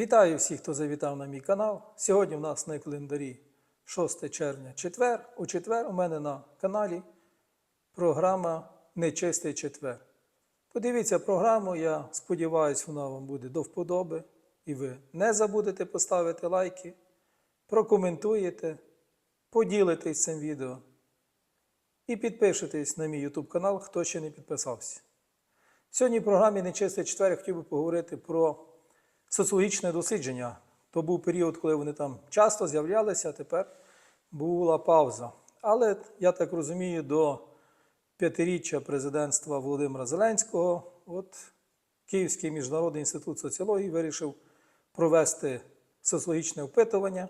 Вітаю всіх, хто завітав на мій канал. Сьогодні в нас на календарі 6 червня четвер. У четвер у мене на каналі програма Нечистий четвер. Подивіться програму, я сподіваюся, вона вам буде до вподоби. І ви не забудете поставити лайки, прокоментуєте, поділитесь цим відео і підпишитесь на мій YouTube канал, хто ще не підписався. Сьогодні в програмі Нечистий четвер я хотів би поговорити про соціологічне дослідження. То був період, коли вони там часто з'являлися, а тепер була пауза. Але я так розумію, до п'ятиріччя президентства Володимира Зеленського, от Київський міжнародний інститут соціології вирішив провести соціологічне опитування.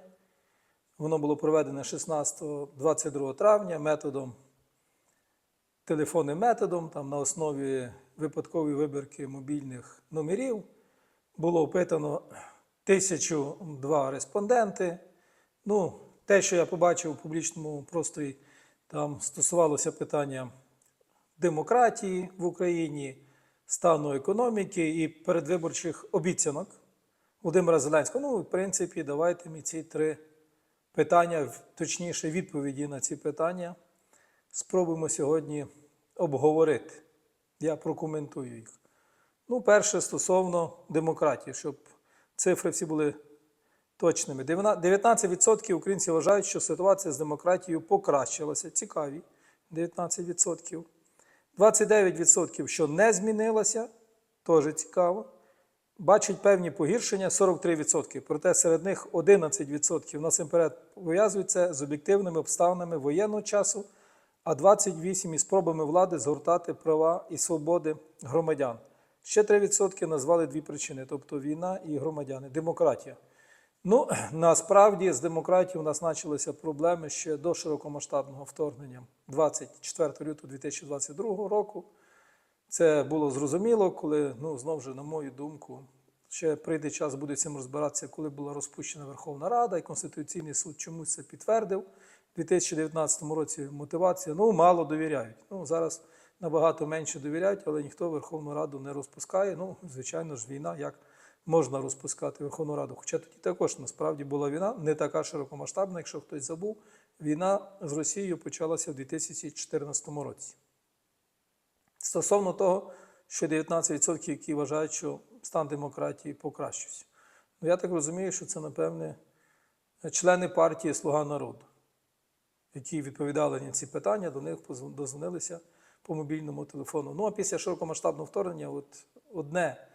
Воно було проведене 16-22 травня методом, телефонним методом, там на основі випадкової вибірки мобільних номерів. Було опитано тисячу два респонденти. Ну, те, що я побачив у публічному просторі, там стосувалося питання демократії в Україні, стану економіки і передвиборчих обіцянок Володимира Зеленського. Ну, в принципі, давайте ми ці три питання, точніше, відповіді на ці питання, спробуємо сьогодні обговорити. Я прокоментую їх. Ну, перше, стосовно демократії, щоб цифри всі були точними. 19% українців вважають, що ситуація з демократією покращилася. Цікаві. 19%. 29%, що не змінилася, теж цікаво. Бачать певні погіршення 43%. Проте серед них 11% насамперед пов'язують це з об'єктивними обставинами воєнного часу, а 28% із спробами влади згортати права і свободи громадян. Ще 3% назвали дві причини, тобто війна і громадяни, демократія. Ну, насправді з демократією у нас почалися проблеми ще до широкомасштабного вторгнення 24 лютого 2022 року. Це було зрозуміло, коли, ну, знову ж, на мою думку, ще прийде час, буде цим розбиратися, коли була розпущена Верховна Рада, і Конституційний суд чомусь це підтвердив. У 2019 році мотивація, ну, мало довіряють. Ну, зараз набагато менше довіряють, але ніхто Верховну Раду не розпускає. Ну, звичайно ж, війна, як можна розпускати Верховну Раду. Хоча тоді також насправді була війна, не така широкомасштабна, якщо хтось забув. Війна з Росією почалася в 2014 році. Стосовно того, що 19%, які вважають, що стан демократії покращився. Ну, я так розумію, що це, напевне, члени партії Слуга народу, які відповідали на ці питання, до них дозвонилися по мобільному телефону. Ну а після широкомасштабного вторгнення, от одне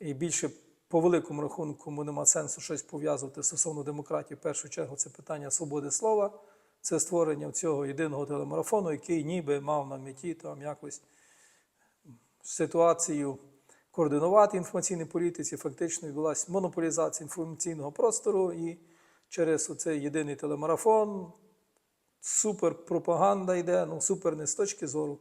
і більше по великому рахунку нема сенсу щось пов'язувати стосовно демократії. В першу чергу це питання свободи слова, це створення цього єдиного телемарафону, який ніби мав на меті там якось ситуацію координувати інформаційній політиці. Фактично відбулася монополізація інформаційного простору і через цей єдиний телемарафон. Супер пропаганда йде, ну супер не з точки зору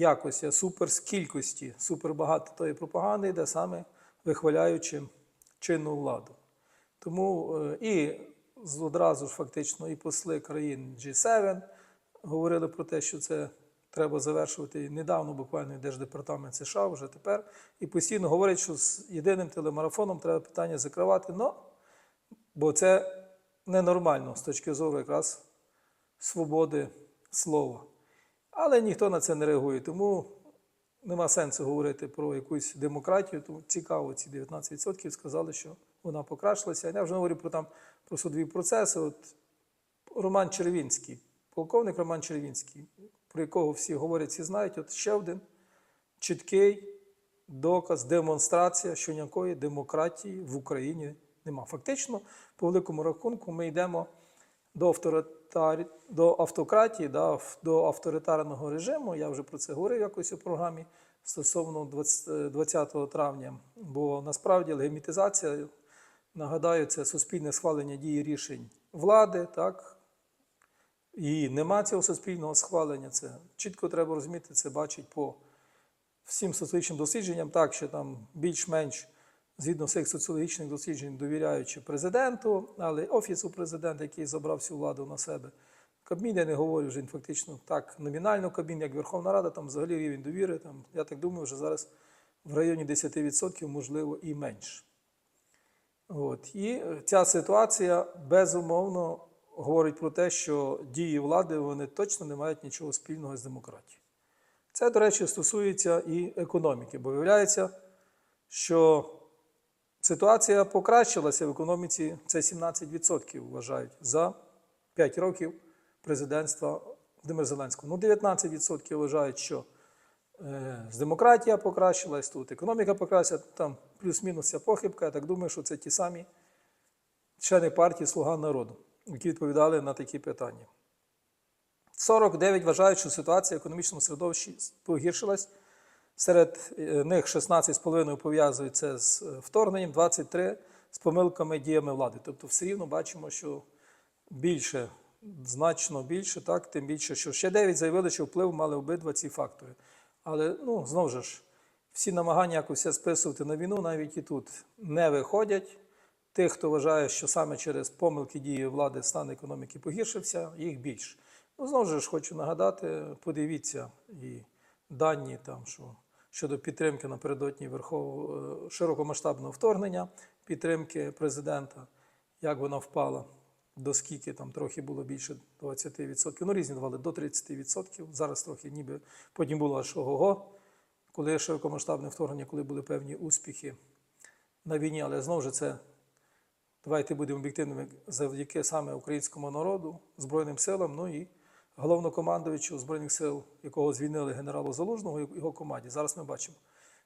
якості, а супер з кількості, супер тої пропаганди йде саме вихваляючи чинну владу. Тому е, і одразу ж фактично і посли країн G7 говорили про те, що це треба завершувати недавно, буквально Держдепартамент США вже тепер. І постійно говорять, що з єдиним телемарафоном треба питання закривати. Ну, бо це ненормально з точки зору якраз свободи слова. Але ніхто на це не реагує. Тому нема сенсу говорити про якусь демократію. Тому цікаво, ці 19% сказали, що вона покращилася. Я вже говорю про там про судові процеси. От Роман Червінський, полковник Роман Червінський, про якого всі говорять, всі знають, от ще один чіткий доказ, демонстрація, що ніякої демократії в Україні нема. Фактично, по великому рахунку, ми йдемо до авторитарі... до автократії, да, до авторитарного режиму. Я вже про це говорив якось у програмі стосовно 20, 20 травня. Бо насправді легімітизація, нагадаю, це суспільне схвалення дії рішень влади. так, і нема цього суспільного схвалення. Це чітко треба розуміти, це бачить по всім соціологічним дослідженням, так що там більш-менш згідно всіх соціологічних досліджень, довіряючи президенту, але офісу президента, який забрав всю владу на себе. Кабмін, я не говорю вже фактично так номінально Кабмін, як Верховна Рада, там взагалі рівень довіри. Там, Я так думаю, що зараз в районі 10%, можливо, і менше. От. І ця ситуація безумовно говорить про те, що дії влади вони точно не мають нічого спільного з демократією. Це, до речі, стосується і економіки, бо виявляється, що ситуація покращилася в економіці, це 17% вважають за 5 років президентства Володимира Зеленського. Ну, 19% вважають, що е, демократія покращилась, тут економіка покращилася, там плюс-мінус ця похибка. Я так думаю, що це ті самі члени партії Слуга народу, які відповідали на такі питання. 49 вважають, що ситуація в економічному середовищі погіршилась. Серед е, них 16,5 пов'язують це з е, вторгненням, 23 з помилками діями влади. Тобто, все рівно бачимо, що більше, значно більше, так, тим більше, що ще 9 заявили, що вплив мали обидва ці фактори. Але ну, знову ж, всі намагання якось все списувати на війну, навіть і тут не виходять. Тих, хто вважає, що саме через помилки дії влади стан економіки погіршився, їх більше. Ну, знову ж хочу нагадати, подивіться і дані там, що щодо підтримки напередодні Верхов... е, широкомасштабного вторгнення, підтримки президента, як вона впала, до скільки там трохи було більше 20%. Ну, різні давали до 30%. Зараз трохи ніби потім було аж ого-го, коли широкомасштабне вторгнення, коли були певні успіхи на війні, але знову ж це давайте будемо об'єктивними завдяки саме українському народу, Збройним силам, ну і головнокомандуючу Збройних сил, якого звільнили генералу Залужного і його команді. Зараз ми бачимо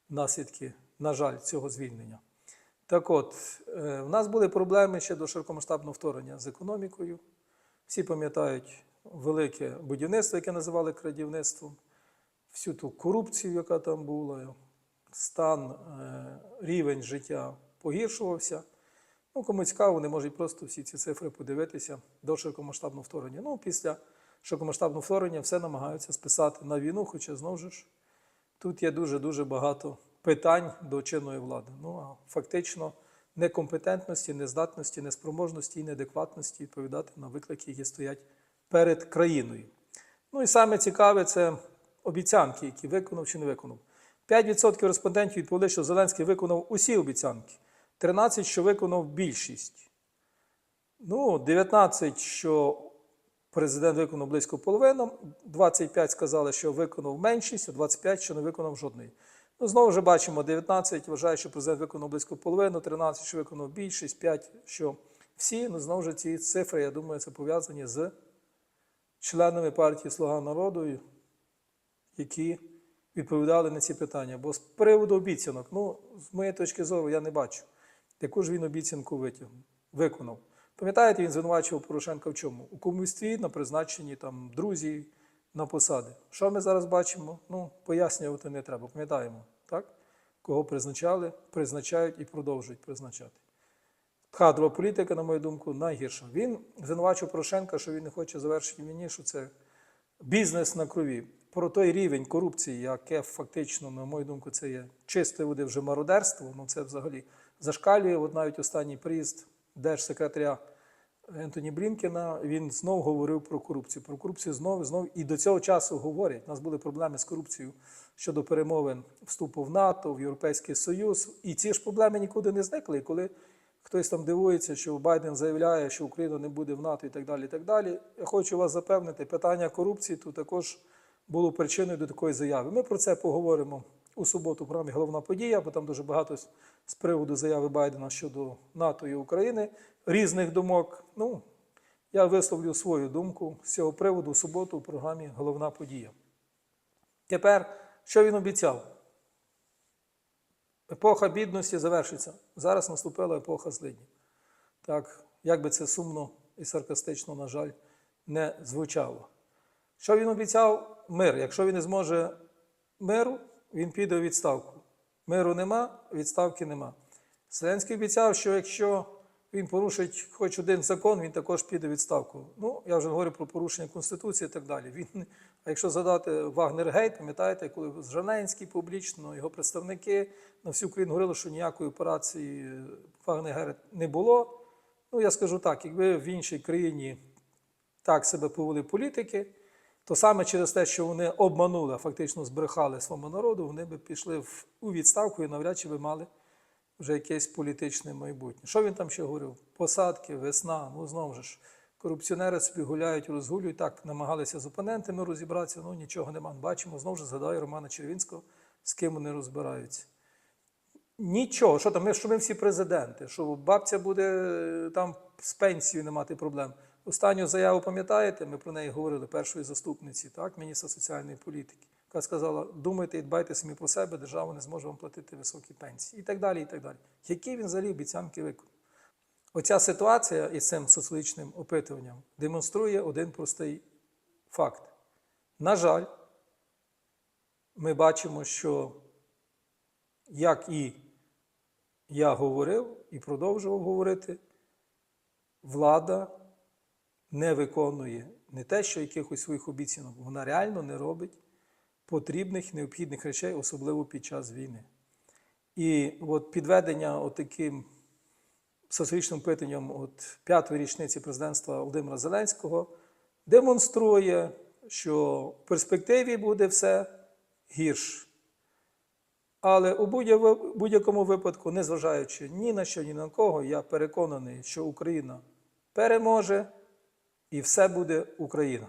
наслідки, на жаль, цього звільнення. Так от, е, в нас були проблеми ще до широкомасштабного вторгнення з економікою. Всі пам'ятають велике будівництво, яке називали крадівництвом, всю ту корупцію, яка там була, стан, е, рівень життя погіршувався. Ну, кому цікаво, вони можуть просто всі ці цифри подивитися до широкомасштабного вторгнення. Ну, після широкомасштабного вторгнення все намагаються списати на війну, хоча знову ж тут є дуже-дуже багато питань до чинної влади. Ну, а фактично некомпетентності, нездатності, неспроможності і неадекватності відповідати на виклики, які стоять перед країною. Ну і саме цікаве це обіцянки, які виконав чи не виконав. 5% респондентів відповіли, що Зеленський виконав усі обіцянки, 13, що виконав більшість. Ну, 19, що президент виконав близько половини, 25 сказали, що виконав меншість, а 25, що не виконав жодної. Ну, знову ж бачимо, 19 вважає, що президент виконав близько половину, 13, що виконав більшість, 5, що всі. Ну, знову ж ці цифри, я думаю, це пов'язані з членами партії Слуга народу, які відповідали на ці питання. Бо з приводу обіцянок, ну, з моєї точки зору, я не бачу, яку ж він обіцянку витягнув, виконав. Пам'ятаєте, він звинувачував Порошенка в чому? У комуйстві на призначенні там друзі на посади. Що ми зараз бачимо? Ну, пояснювати не треба. Пам'ятаємо, так? Кого призначали, призначають і продовжують призначати. Кадрова політика, на мою думку, найгірша. Він звинувачував Порошенка, що він не хоче завершити війні, що це бізнес на крові. Про той рівень корупції, яке фактично, на мою думку, це є чисте води вже мародерство, ну це взагалі зашкалює. От навіть останній приїзд держсекретаря Ентоні Блінкена, він знов говорив про корупцію. Про корупцію знов, знов і до цього часу говорять. У нас були проблеми з корупцією щодо перемовин вступу в НАТО, в Європейський Союз. І ці ж проблеми нікуди не зникли. І коли хтось там дивується, що Байден заявляє, що Україна не буде в НАТО і так далі. і так далі. Я хочу вас запевнити, питання корупції тут також було причиною до такої заяви. Ми про це поговоримо у суботу в програмі Головна подія, бо там дуже багато з приводу заяви Байдена щодо НАТО і України, різних думок. Ну, я висловлю свою думку з цього приводу у суботу у програмі Головна подія. Тепер, що він обіцяв? Епоха бідності завершиться. Зараз наступила епоха злидні. Так, як би це сумно і саркастично, на жаль, не звучало. Що він обіцяв? Мир. Якщо він не зможе миру, він піде у відставку. Миру нема, відставки нема. Зеленський обіцяв, що якщо він порушить хоч один закон, він також піде у відставку. Ну, я вже говорю про порушення Конституції і так далі. Він, а якщо згадати Вагнергейт, пам'ятаєте, коли Зжаненський публічно, його представники на всю Україну говорили, що ніякої операції Вагнергейт не було. Ну, я скажу так, якби в іншій країні так себе повели політики, то саме через те, що вони обманули, фактично збрехали своєму народу, вони би пішли в, у відставку і навряд чи би мали вже якесь політичне майбутнє. Що він там ще говорив? Посадки, весна, ну знову ж. Корупціонери собі гуляють, розгулюють. Так, намагалися з опонентами розібратися, ну нічого нема. Бачимо, знову ж згадаю Романа Червінського, з ким вони розбираються. Нічого, що там, що ми всі президенти, що бабця буде е, там з пенсією не мати проблем. Останню заяву пам'ятаєте, ми про неї говорили першої заступниці, так, міністра соціальної політики, яка сказала: думайте і дбайте самі про себе, держава не зможе вам платити високі пенсії. І так далі. і так далі. Які він взагалі обіцянки виконав? Оця ситуація із цим соціологічним опитуванням демонструє один простий факт. На жаль, ми бачимо, що як і я говорив і продовжував говорити, влада не виконує не те, що якихось своїх обіцянок, вона реально не робить потрібних необхідних речей, особливо під час війни. І от підведення отаким соціологічним питанням от п'ятої річниці президентства Володимира Зеленського демонструє, що в перспективі буде все гірше. Але у будь-якому випадку, незважаючи ні на що, ні на кого, я переконаний, що Україна переможе і все буде Україна.